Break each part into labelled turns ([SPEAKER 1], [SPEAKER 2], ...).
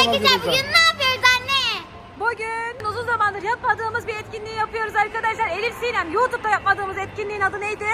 [SPEAKER 1] Arkadaşlar
[SPEAKER 2] görürüz.
[SPEAKER 1] bugün ne yapıyoruz anne?
[SPEAKER 3] Bugün uzun zamandır yapmadığımız bir etkinliği yapıyoruz arkadaşlar. Elif Sinem YouTube'da yapmadığımız etkinliğin adı neydi?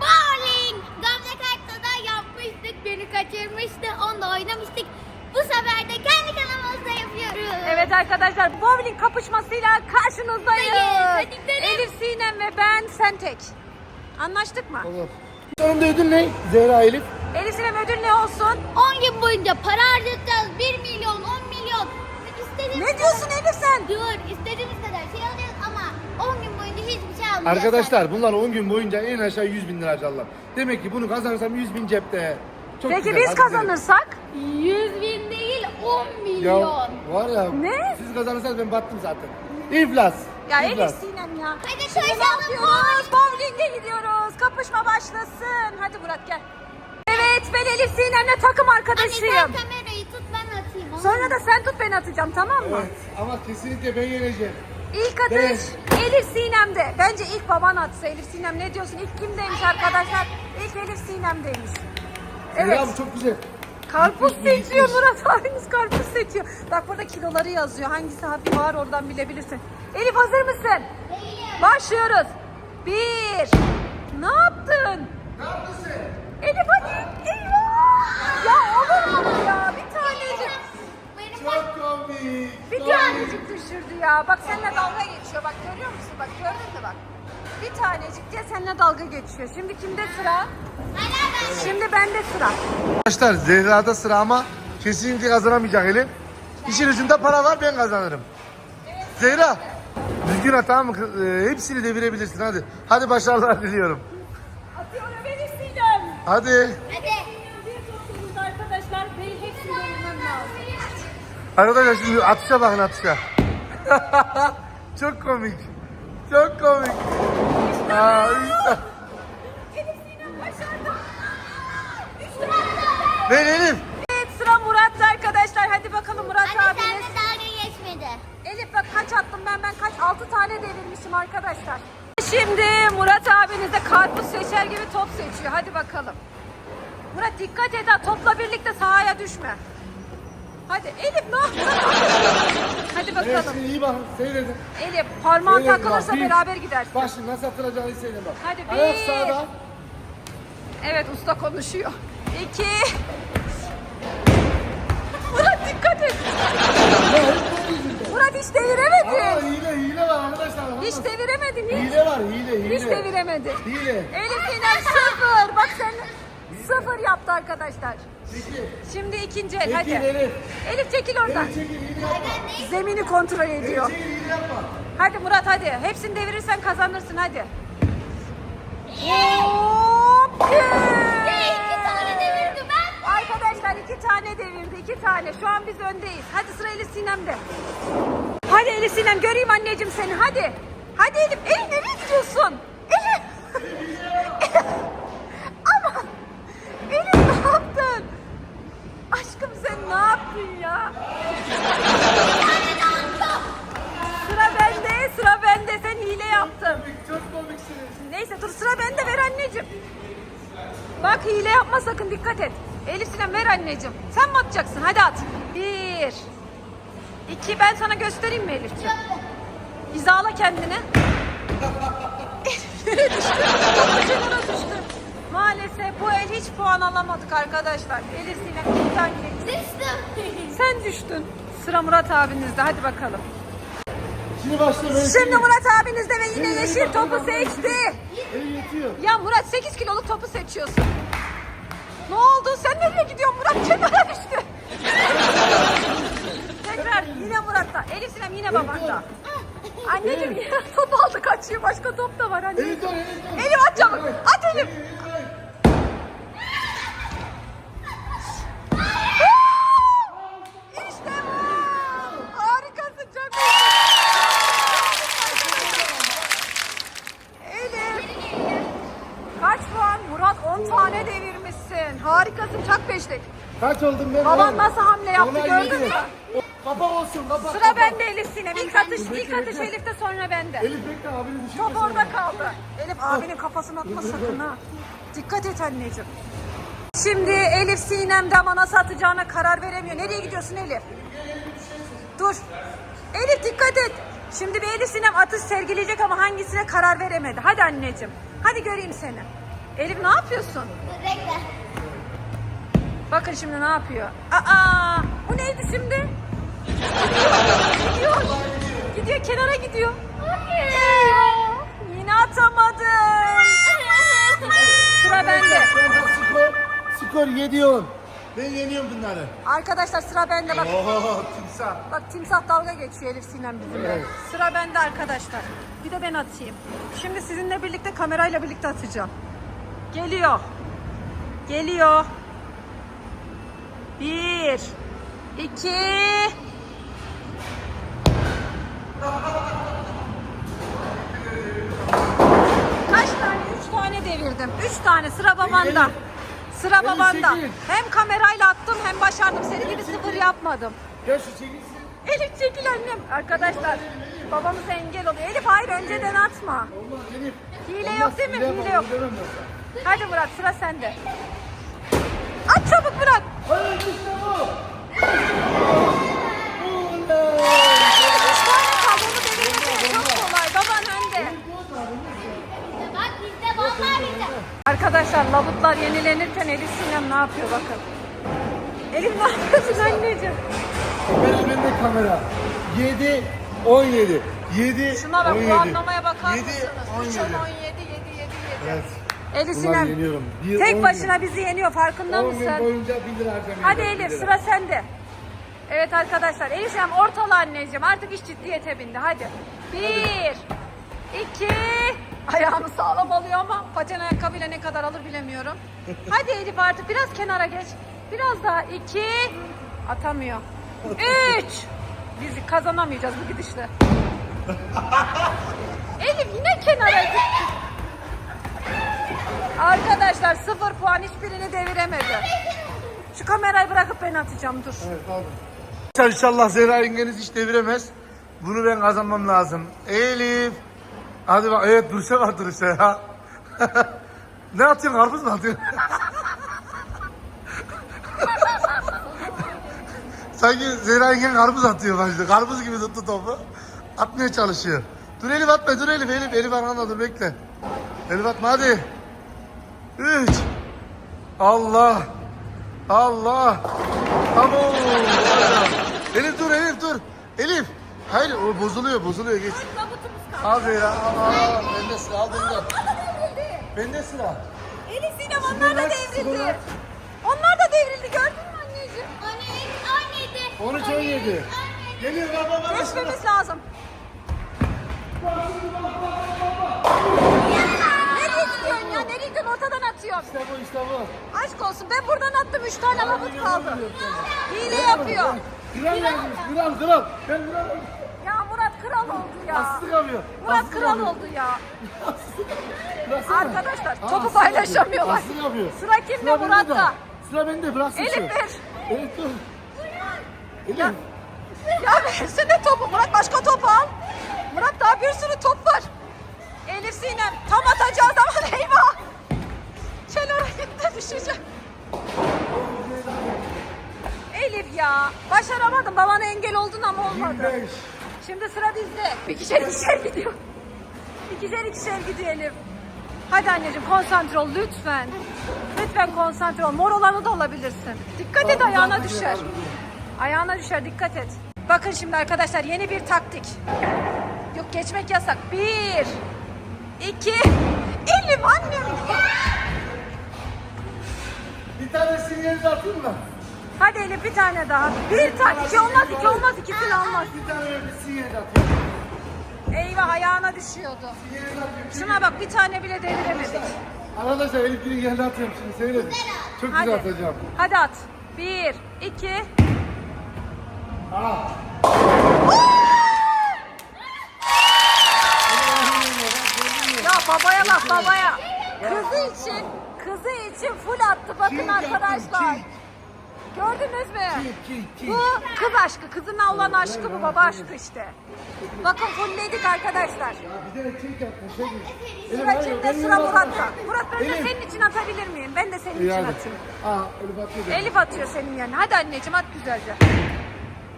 [SPEAKER 1] Bowling. Gamze Kart'ta da yapmıştık. Beni kaçırmıştı. Onunla oynamıştık. Bu sefer de kendi kanalımızda yapıyoruz.
[SPEAKER 3] Evet arkadaşlar bowling kapışmasıyla karşınızdayız.
[SPEAKER 1] Hadi gidelim.
[SPEAKER 3] Elif Sinem ve ben Sentek. Anlaştık mı?
[SPEAKER 2] Olur. Sonunda ödül ne? Zehra Elif.
[SPEAKER 3] Elif Sinem ödül ne olsun?
[SPEAKER 1] 10 gün boyunca para harcayacağız. 1 milyon, 10 milyon. İstediğimiz
[SPEAKER 3] Ne diyorsun Elif sen?
[SPEAKER 1] Dur, istediğimiz kadar şey alacağız ama 10 gün boyunca hiçbir şey almayacağız.
[SPEAKER 2] Arkadaşlar bunlar 10 gün boyunca en aşağı 100 bin lira harcarlar. Demek ki bunu kazanırsam 100 bin cepte. Çok
[SPEAKER 3] Peki
[SPEAKER 2] güzel,
[SPEAKER 3] biz
[SPEAKER 2] hadi
[SPEAKER 3] kazanırsak?
[SPEAKER 1] 100 bin değil 10
[SPEAKER 2] Ya
[SPEAKER 1] milyon.
[SPEAKER 2] var ya.
[SPEAKER 3] Ne?
[SPEAKER 2] Siz kazanırsanız ben battım zaten. İflas.
[SPEAKER 3] Ya Elif
[SPEAKER 2] İflas.
[SPEAKER 3] Sinem ya.
[SPEAKER 1] Hadi
[SPEAKER 3] Şimdi ne
[SPEAKER 1] koşalım.
[SPEAKER 3] yapıyoruz? Bowling'e gidiyoruz. Kapışma başlasın. Hadi Murat gel. Evet ben Elif Sinem'le takım
[SPEAKER 1] Anne
[SPEAKER 3] arkadaşıyım.
[SPEAKER 1] sen atayım. olur
[SPEAKER 3] Sonra da sen tut ben atacağım tamam mı?
[SPEAKER 2] Evet ama kesinlikle ben yeneceğim.
[SPEAKER 3] İlk atış
[SPEAKER 2] Evet.
[SPEAKER 3] Elif Sinem'de. Bence ilk baban atsa Elif Sinem ne diyorsun? İlk kimdeymiş arkadaşlar? İlk Elif Sinem'deymiş. Evet.
[SPEAKER 2] Bu çok güzel.
[SPEAKER 3] Karpuz seçiyor Murat abimiz karpuz seçiyor. Bak burada kiloları yazıyor. Hangisi hafif ağır oradan bilebilirsin. Elif hazır mısın?
[SPEAKER 1] Değilim.
[SPEAKER 3] Başlıyoruz. Bir. Ne yaptın?
[SPEAKER 2] Ne yaptın sen?
[SPEAKER 3] Elif hadi. Eyvah. Ya olur mu ya? Bir tanecik.
[SPEAKER 2] Çok komik.
[SPEAKER 3] Bir tanecik düşürdü ya. Bak seninle dalga geçiyor. Bak görüyor musun? Bak gördün mü bak. Bir tanecik diye seninle dalga geçiyor. Şimdi kimde sıra? Şimdi bende sıra.
[SPEAKER 2] Arkadaşlar Zehra'da sıra ama kesinlikle kazanamayacak Elif. İşin ucunda para var ben kazanırım. Zehra düzgün at tamam mı? Ee, hepsini devirebilirsin hadi. Hadi başarılar diliyorum.
[SPEAKER 3] Atıyorum Elif Sinem.
[SPEAKER 2] Hadi.
[SPEAKER 1] Hadi.
[SPEAKER 3] Arkadaşlar
[SPEAKER 2] şimdi atışa bakın atışa. Çok komik. Çok komik. Aa, Ben Elif.
[SPEAKER 3] Evet sıra Murat'ta arkadaşlar. Hadi bakalım Murat
[SPEAKER 1] Anne
[SPEAKER 3] abiniz.
[SPEAKER 1] sen de dalga geçmedi.
[SPEAKER 3] Elif bak kaç attım ben ben kaç 6 tane devirmişim arkadaşlar. Şimdi Murat abiniz de karpuz seçer gibi top seçiyor. Hadi bakalım. Murat dikkat et ha topla birlikte sahaya düşme. Hadi Elif ne? Hadi bakalım.
[SPEAKER 2] şimdi iyi bakın seyredin.
[SPEAKER 3] Elif parmağın
[SPEAKER 2] Seyredin
[SPEAKER 3] takılırsa
[SPEAKER 2] bir-
[SPEAKER 3] beraber gidersin.
[SPEAKER 2] Bak şimdi nasıl atılacağını seyredin bak.
[SPEAKER 3] Hadi
[SPEAKER 2] Ayak
[SPEAKER 3] bir.
[SPEAKER 2] sağda.
[SPEAKER 3] Evet usta konuşuyor. İki. Murat dikkat et. Murat hiç
[SPEAKER 2] Aa,
[SPEAKER 3] deviremedin.
[SPEAKER 2] hile hile var arkadaşlar.
[SPEAKER 3] Hiç deviremedin hiç.
[SPEAKER 2] Hile var hile hile.
[SPEAKER 3] Hiç deviremedi.
[SPEAKER 2] Hile.
[SPEAKER 3] Elif Sinem sıfır. Bak sen sıfır yaptı arkadaşlar. Şimdi ikinci el hadi.
[SPEAKER 2] Elif.
[SPEAKER 3] Elif çekil oradan. Zemini kontrol ediyor. Hadi Murat hadi. Hepsini devirirsen kazanırsın hadi. Hop!
[SPEAKER 1] Ya iki tane devirdi ben.
[SPEAKER 3] Arkadaşlar iki tane devirdi. iki tane. Şu an biz öndeyiz. Hadi sıra Elif Sinem'de. Hadi Elif Sinem göreyim anneciğim seni. Hadi. Hadi Elif. Elif nereye gidiyorsun? Bak hile yapma sakın dikkat et. Elif Sinem ver anneciğim. Sen mi atacaksın? Hadi at. Bir. İki ben sana göstereyim mi Elifciğim? Hizala kendini. Yere düştü. Topu kenara düştü. Maalesef bu el hiç puan alamadık arkadaşlar. Elif Sinem geçti.
[SPEAKER 1] Düştüm.
[SPEAKER 3] Sen düştün. Sıra Murat abinizde. Hadi bakalım.
[SPEAKER 2] Şimdi başla ben.
[SPEAKER 3] Şimdi Murat abinizde ve yine yeşil topu seçti.
[SPEAKER 2] Elif yetiyor.
[SPEAKER 3] Ya Murat 8 kiloluk topu seçiyorsun. Ne oldu? Sen nereye gidiyorsun? Murat kenara düştü. Tekrar yine Murat'ta. Elif Sinem yine babanda. Anneciğim yine top aldı kaçıyor. Başka top da var anne.
[SPEAKER 2] Elif. Elif
[SPEAKER 3] at çabuk. At Elif. İşte bu. Harikasın çok Elif. Kaç puan? Murat 10 tane devirmişsin. Harikasın çak beşlik.
[SPEAKER 2] Kaç oldum ben?
[SPEAKER 3] Baban nasıl hamle yaptı gördün mü?
[SPEAKER 2] Kapak olsun kapak.
[SPEAKER 3] Sıra bende Elif Sinem. İlk atış,
[SPEAKER 2] Bekle,
[SPEAKER 3] ilk atış. Elif'te sonra bende.
[SPEAKER 2] Elif bekle abini düşürme.
[SPEAKER 3] Top orada kaldı. Elif abinin kafasına atma sakın ha. Dikkat et anneciğim. Şimdi Elif Sinem de ama nasıl atacağına karar veremiyor. Nereye gidiyorsun Elif? Dur. Elif dikkat et. Şimdi bir Elif Sinem atış sergileyecek ama hangisine karar veremedi. Hadi anneciğim. Hadi göreyim seni. Elif ne yapıyorsun?
[SPEAKER 1] Bekle.
[SPEAKER 3] Bakın şimdi ne yapıyor. Aa, bu neydi şimdi? Gidiyor. Gidiyor kenara gidiyor. Eyvah. Yine atamadım. Sıra bende.
[SPEAKER 2] Skor, skor 7 10. Ben yeniyorum bunları.
[SPEAKER 3] Arkadaşlar sıra bende bak.
[SPEAKER 2] Oho timsah.
[SPEAKER 3] Bak timsah dalga geçiyor Elif Sinem bizimle.
[SPEAKER 2] Evet.
[SPEAKER 3] Sıra bende arkadaşlar. Bir de ben atayım. Şimdi sizinle birlikte kamerayla birlikte atacağım. Geliyor. Geliyor. Bir. iki. Kaç tane? Üç tane devirdim. Üç tane. Sıra babanda. Sıra babanda. Hem kamerayla attım hem başardım. Senin gibi sıfır yapmadım.
[SPEAKER 2] Gel şu çekilsin.
[SPEAKER 3] Elif çekil annem. Arkadaşlar babamıza engel oluyor. Elif hayır önceden atma. Hile yok değil mi?
[SPEAKER 2] hile
[SPEAKER 3] yok. Hadi Murat sıra sende. Arkadaşlar labutlar yenilenirken Elif Sinem ne yapıyor bakın. Elif ne yapıyorsun anneciğim?
[SPEAKER 2] Kamera bende kamera. 7 17. 7
[SPEAKER 3] Şuna bak
[SPEAKER 2] 17.
[SPEAKER 3] bu anlamaya bakar
[SPEAKER 2] 7
[SPEAKER 3] mısınız?
[SPEAKER 2] 17.
[SPEAKER 3] 3 17 7 7 7.
[SPEAKER 2] Evet.
[SPEAKER 3] Elif
[SPEAKER 2] Bunlar
[SPEAKER 3] Sinem
[SPEAKER 2] yeniyorum. Bir,
[SPEAKER 3] tek
[SPEAKER 2] on
[SPEAKER 3] başına bizi yeniyor farkında
[SPEAKER 2] 10 gün
[SPEAKER 3] mısın?
[SPEAKER 2] boyunca 1 lira harcamayacağım.
[SPEAKER 3] Hadi Elif sıra sende. Evet arkadaşlar Elif Sinem ortala anneciğim artık iş ciddiyete bindi hadi. Bir, iki, ayağını sağlam alıyor ama paten ayakkabıyla ne kadar alır bilemiyorum. Hadi Elif artık biraz kenara geç. Biraz daha iki, atamıyor. Üç, biz kazanamayacağız bu gidişle. Elif yine kenara gitti. Arkadaşlar sıfır puan hiçbirini deviremedi. Şu kamerayı bırakıp ben atacağım dur.
[SPEAKER 2] Evet aldım. İnşallah Zehra yengeniz hiç deviremez. Bunu ben kazanmam lazım. Elif. Hadi bak. Evet duruşa bak duruşa ya. ne atıyorsun? Karpuz mu atıyorsun? Sanki Zehra yengen karpuz atıyor başta. Karpuz gibi tuttu topu. Atmaya çalışıyor. Dur Elif atma. Dur Elif. Elif. Elif arkanda dur bekle. Elif atma hadi. Üç. Allah. Allah. Tamam. Elif dur Elif dur. Elif. Hayır o bozuluyor bozuluyor geç. Al al. Bende sıra al bende. Bende sıra.
[SPEAKER 3] Elif Sinem onlar da devrildi. Onlar da devrildi gördün mü anneciğim?
[SPEAKER 1] 17,
[SPEAKER 2] 13 17. Geliyor baba baba.
[SPEAKER 3] Geçmemiz lazım. Nereye gidiyorsun ya? Nereye gidiyorsun? Ortadan atıyorsun.
[SPEAKER 2] İşte bu işte bu.
[SPEAKER 3] Aşk olsun ben buradan attım 3 tane labut kaldı. Hile yapıyor.
[SPEAKER 2] Kral yazmış kral kral. Ben kral
[SPEAKER 3] Ya Murat kral oldu ya.
[SPEAKER 2] Aslı yapıyor.
[SPEAKER 3] Murat
[SPEAKER 2] Aslı
[SPEAKER 3] kral
[SPEAKER 2] yapıyor.
[SPEAKER 3] oldu ya.
[SPEAKER 2] Bıraksana.
[SPEAKER 3] Arkadaşlar
[SPEAKER 2] Aa,
[SPEAKER 3] topu
[SPEAKER 2] Aslı
[SPEAKER 3] paylaşamıyorlar.
[SPEAKER 2] yapıyor. Aslı yapıyor.
[SPEAKER 3] Sıra kimde
[SPEAKER 2] Sıra bende
[SPEAKER 3] Murat'ta?
[SPEAKER 2] de. Sıra bende bıraksın
[SPEAKER 3] Elif
[SPEAKER 2] şu.
[SPEAKER 3] ver.
[SPEAKER 2] Elif dur. Elif.
[SPEAKER 3] Ya versene topu. Murat başka top al. Murat daha bir sürü top var. Elif Sinem tam atacağız ama eyvah. Kenara gitti düşecek. Elif ya. Başaramadım. Babana engel oldun ama olmadı.
[SPEAKER 2] 25.
[SPEAKER 3] Şimdi sıra bizde. İkişer ikişer gidiyor. İkişer ikişer gidiyor Elif. Hadi anneciğim konsantre ol lütfen. Lütfen konsantre ol. Mor olanı da olabilirsin. Dikkat et ayağına düşer. Ayağına düşer dikkat et. Bakın şimdi arkadaşlar yeni bir taktik. Yok geçmek yasak. Bir, iki, Elif annem.
[SPEAKER 2] Bir tanesini yerine atayım mı?
[SPEAKER 3] Hadi Elif bir tane daha. Bir tane. iki olmaz iki olmaz ikisini almaz.
[SPEAKER 2] Bir tane öbürsünü yerine atıyorum.
[SPEAKER 3] Eyvah ayağına düşüyordu.
[SPEAKER 2] Yerine.
[SPEAKER 3] Şuna bak bir tane bile deviremedik.
[SPEAKER 2] Arkadaşlar Elif Gül'ün yerine atıyorum şimdi seyredin. Çok
[SPEAKER 3] Hadi.
[SPEAKER 2] güzel atacağım.
[SPEAKER 3] Hadi at. Bir, iki.
[SPEAKER 2] Aa.
[SPEAKER 3] Ya babaya bak babaya. Kızı için, kızı için full attı bakın arkadaşlar. Gördünüz mü? Bu kız aşkı. Kızına olan aşkı bu baba aşkı işte. Bakın fullledik arkadaşlar.
[SPEAKER 2] Şey.
[SPEAKER 3] Sıra kimde? Sıra Murat'ta. Murat ben de senin için atabilir miyim? Ben de senin için
[SPEAKER 2] hadi.
[SPEAKER 3] atayım.
[SPEAKER 2] Aa Elif atıyor. da.
[SPEAKER 3] Elif atıyor senin yerine. Hadi anneciğim at güzelce.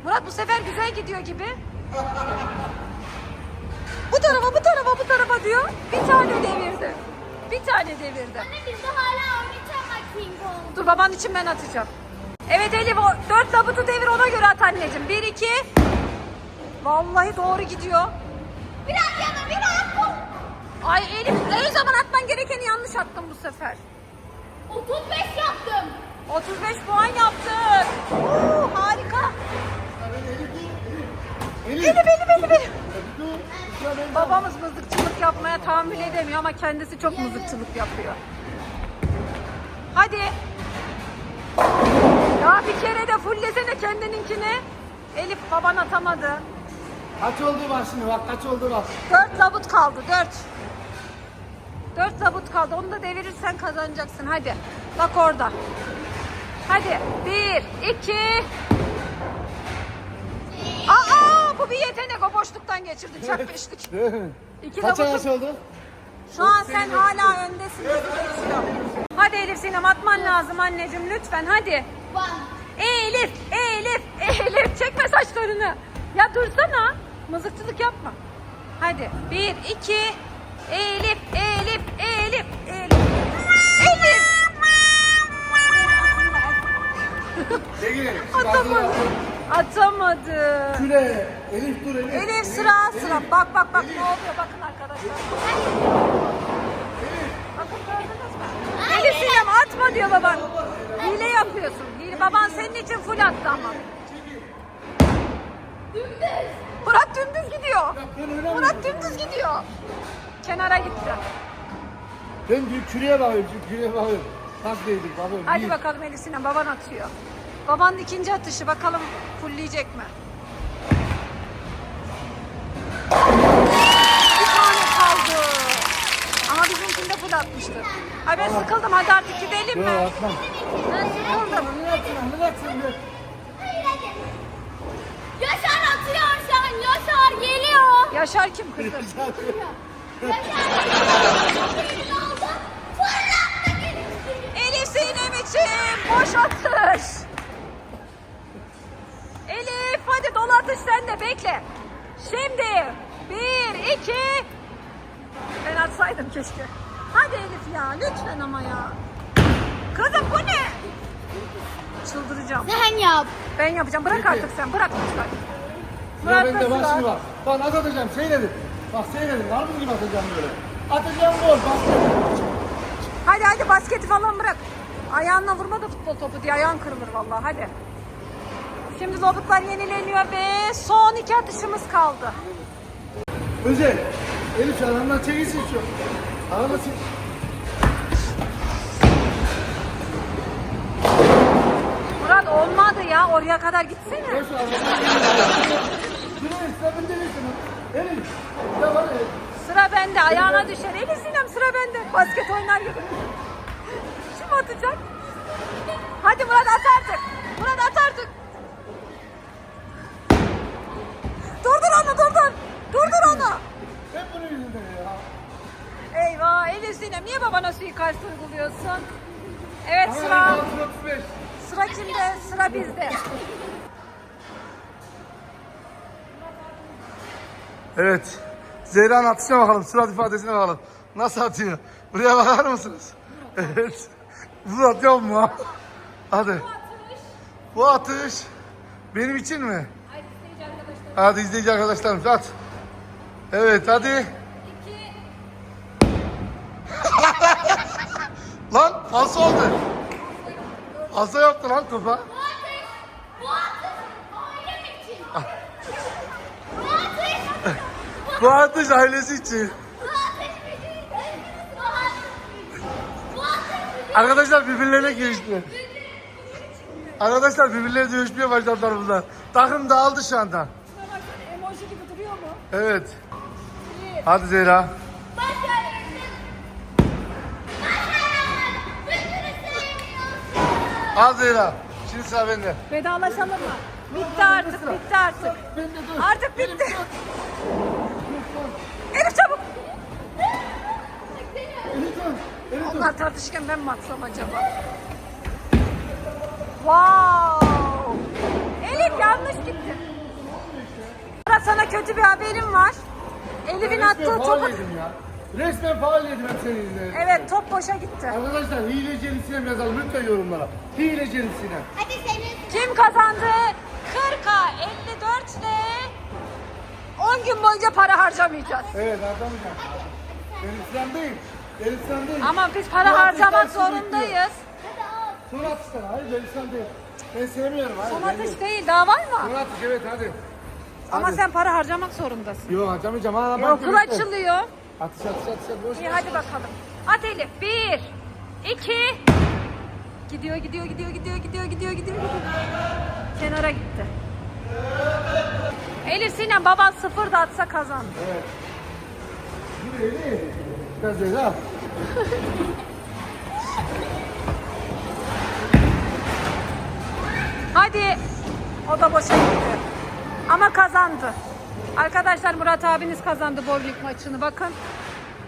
[SPEAKER 3] Murat bu sefer güzel gidiyor gibi. Bu tarafa bu tarafa bu tarafa diyor. Bir tane devirdi. Bir tane devirdi.
[SPEAKER 1] Anne bizde hala oynayacağım.
[SPEAKER 3] Dur baban için ben atacağım. Evet Elif o dört labutu devir ona göre at anneciğim. Bir iki. Vallahi doğru gidiyor.
[SPEAKER 1] Biraz yana biraz.
[SPEAKER 3] Ay Elif her zaman atman gerekeni yanlış attın bu sefer.
[SPEAKER 1] 35 yaptım.
[SPEAKER 3] 35 puan yaptın. Tahammül edemiyor ama kendisi çok mızıkçılık yapıyor. Hadi. Ya bir kere de fullesene kendininkini. Elif baban atamadı.
[SPEAKER 2] Kaç oldu bak şimdi bak kaç oldu bak.
[SPEAKER 3] Dört labut kaldı dört. Dört labut kaldı. Onu da devirirsen kazanacaksın. Hadi. Bak orada. Hadi. Bir, iki. Boşluktan geçirdi. Çakmıştık. İki
[SPEAKER 2] Kaç
[SPEAKER 3] labutun-
[SPEAKER 2] yaş oldu?
[SPEAKER 3] Şu an sen hala öndesin. bizi geçiyor. Hadi Elif Sinem atman lazım anneciğim lütfen hadi. Elif, Elif, Elif çekme saçlarını. Ya dursana. Mızıkçılık yapma. Hadi. Bir, iki. Elif, Elif, Elif, Elif. Elif.
[SPEAKER 2] Çekil.
[SPEAKER 3] Atamadı. Atamadı.
[SPEAKER 2] Küre. Elif dur Elif.
[SPEAKER 3] Elif sıra sıra. Bak bak bak ne oluyor bakın arkadaşlar. Bakın gördünüz mü? Elif Sinem atma diyor baban. Hile yapıyorsun. Hile. Baban senin için full attı ama. Murat dümdüz gidiyor.
[SPEAKER 2] Ben öyle
[SPEAKER 3] Murat dümdüz gidiyor. Kenara gitti.
[SPEAKER 2] Ben bir küreye bakıyorum küreye bakıyorum. Kaç değdik bakıyorum.
[SPEAKER 3] Hadi
[SPEAKER 2] Bir.
[SPEAKER 3] bakalım Elif Sinem baban atıyor. Babanın ikinci atışı bakalım fullleyecek mi? Bir tane kaldı. Ama bizimkinde full atmıştı. Ay ben sıkıldım hadi artık gidelim
[SPEAKER 2] Yok
[SPEAKER 3] mi?
[SPEAKER 2] atmam.
[SPEAKER 3] Ben sıkıldım.
[SPEAKER 2] Be?
[SPEAKER 1] Hayır hadi. Yaşar atıyor şu an. Yaşar geliyor.
[SPEAKER 3] Yaşar kim kızım?
[SPEAKER 1] Yaşar.
[SPEAKER 3] Elif Sinem için boş atış. Atış sen de bekle. Şimdi bir iki. Ben atsaydım keşke. Hadi Elif ya lütfen ama ya. Kızım bu ne? Çıldıracağım.
[SPEAKER 1] Sen yap.
[SPEAKER 3] Ben yapacağım. Bırak artık sen. Bırak lütfen. Murat
[SPEAKER 2] bende bak şimdi
[SPEAKER 3] var?
[SPEAKER 2] bak. Bak nasıl atacağım seyredin. Bak seyredin. Harbi gibi atacağım böyle. Atacağım gol. Basket.
[SPEAKER 3] Hadi hadi basketi falan bırak. Ayağınla vurma da futbol topu diye ayağın kırılır vallahi hadi. Şimdi lobuklar yenileniyor ve son iki atışımız kaldı.
[SPEAKER 2] Özel. Elif sen adamdan çekilsin şu. Adamdan çek.
[SPEAKER 3] Murat olmadı ya oraya kadar gitsene.
[SPEAKER 2] Yürü sıra bende değilsin. Elif. Ya var Elif.
[SPEAKER 3] Sıra bende ayağına düşer. Elif Sinem sıra bende. Basket oynar gibi. Kim atacak? Hadi Murat at artık. Murat at artık. Durdur onu durdur. Durdur onu.
[SPEAKER 2] Hep bunun yüzünden ya.
[SPEAKER 3] Eyvah Elif Sinem niye babana suikast uyguluyorsun? Evet sıra.
[SPEAKER 2] Elif, 35.
[SPEAKER 3] Sıra kimde? Sıra bizde.
[SPEAKER 2] Evet. Zehra'nın atışına bakalım. Surat ifadesine bakalım. Nasıl atıyor? Buraya bakar mısınız? Evet. Bu atıyor mu? Hadi. Bu atış benim için mi? Hadi izleyici arkadaşlarımız at. Evet hadi. lan falso oldu. Falso yaptı lan topa.
[SPEAKER 1] Bu atış.
[SPEAKER 2] Ailesi için. Arkadaşlar birbirlerine girişti. Arkadaşlar birbirlerine dövüşmeye başladılar burada. Takım dağıldı şu anda.
[SPEAKER 3] Emoji gibi duruyor mu?
[SPEAKER 2] Evet. Hadi Zehra. Al Zehra. Şimdi sıra bende.
[SPEAKER 3] Vedalaşalım mı? Bitti artık, bitti artık. Artık bitti. Elif çabuk. Onlar tartışırken ben mi atsam acaba? Wow! Elif yanlış gitti. Murat sana kötü bir haberim var. Elif'in attığı topu...
[SPEAKER 2] ya. Resmen faul yedim hep senin yüzünden.
[SPEAKER 3] Evet top boşa gitti.
[SPEAKER 2] Arkadaşlar hileci Elif Sinem yazalım lütfen yorumlara. Hileci Elif Sinem.
[SPEAKER 1] Hadi senin.
[SPEAKER 3] Kim kazandı? 40'a 54 ile 10 gün boyunca para harcamayacağız.
[SPEAKER 2] Evet harcamayacağım. Elif Sinem değil. Elif Sinem değil.
[SPEAKER 3] Ama biz para
[SPEAKER 2] Son
[SPEAKER 3] harcamak
[SPEAKER 2] bekliyor.
[SPEAKER 3] zorundayız.
[SPEAKER 2] Son atışlar. Hayır Elif Sinem değil. Ben sevmiyorum. Hayır,
[SPEAKER 3] Son
[SPEAKER 2] ben
[SPEAKER 3] atış
[SPEAKER 2] değil.
[SPEAKER 3] değil daha var
[SPEAKER 2] Son
[SPEAKER 3] mı?
[SPEAKER 2] atış evet hadi.
[SPEAKER 3] Ama
[SPEAKER 2] Hadi.
[SPEAKER 3] sen para harcamak zorundasın.
[SPEAKER 2] Yok harcamayacağım. Ha,
[SPEAKER 3] E,
[SPEAKER 2] bak,
[SPEAKER 3] okul açılıyor.
[SPEAKER 2] Atış atış atış. atış. Boş
[SPEAKER 3] İyi
[SPEAKER 2] ver.
[SPEAKER 3] hadi bakalım. At Elif. Bir, iki. Gidiyor, gidiyor, gidiyor, gidiyor, gidiyor, gidiyor, gidiyor. Kenara gitti. Elif Sinem baban sıfır da atsa kazandı.
[SPEAKER 2] Evet. Yürü Elif. Biraz.
[SPEAKER 3] Hadi. O da boşa gitti. Ama kazandı. Arkadaşlar Murat abiniz kazandı bowling maçını bakın.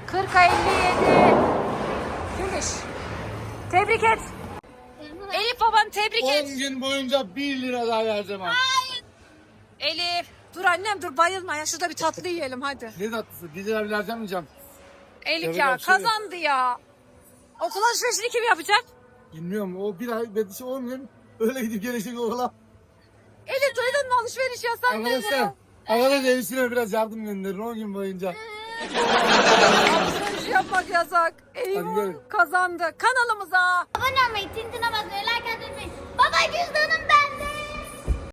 [SPEAKER 3] 40'a 57. Finish. Tebrik et. Elif baban tebrik
[SPEAKER 2] 10
[SPEAKER 3] et.
[SPEAKER 2] gün boyunca 1 lira daha vereceğim ha.
[SPEAKER 3] Elif. Dur annem dur bayılma ya. Şurada bir tatlı yiyelim hadi.
[SPEAKER 2] Ne tatlısı? 1 lira bile harcamayacağım.
[SPEAKER 3] Elif
[SPEAKER 2] Evet,
[SPEAKER 3] ya
[SPEAKER 2] bir şey
[SPEAKER 3] kazandı ya. Okul alışverişini kim yapacak?
[SPEAKER 2] Bilmiyorum o bir ay ben şey olmuyor. Öyle gidip gelecek oğlan.
[SPEAKER 3] Elif mu alışveriş yasak
[SPEAKER 2] Arkadaşlar. Arkadaşlar evisine biraz yardım gönderin 10 gün boyunca.
[SPEAKER 3] Alışveriş yapmak yasak. Eyvah kazandı. Kanalımıza
[SPEAKER 1] Abone olmayı, tintine basmayı, like atmayı unutmayın. Baba cüzdanım ben.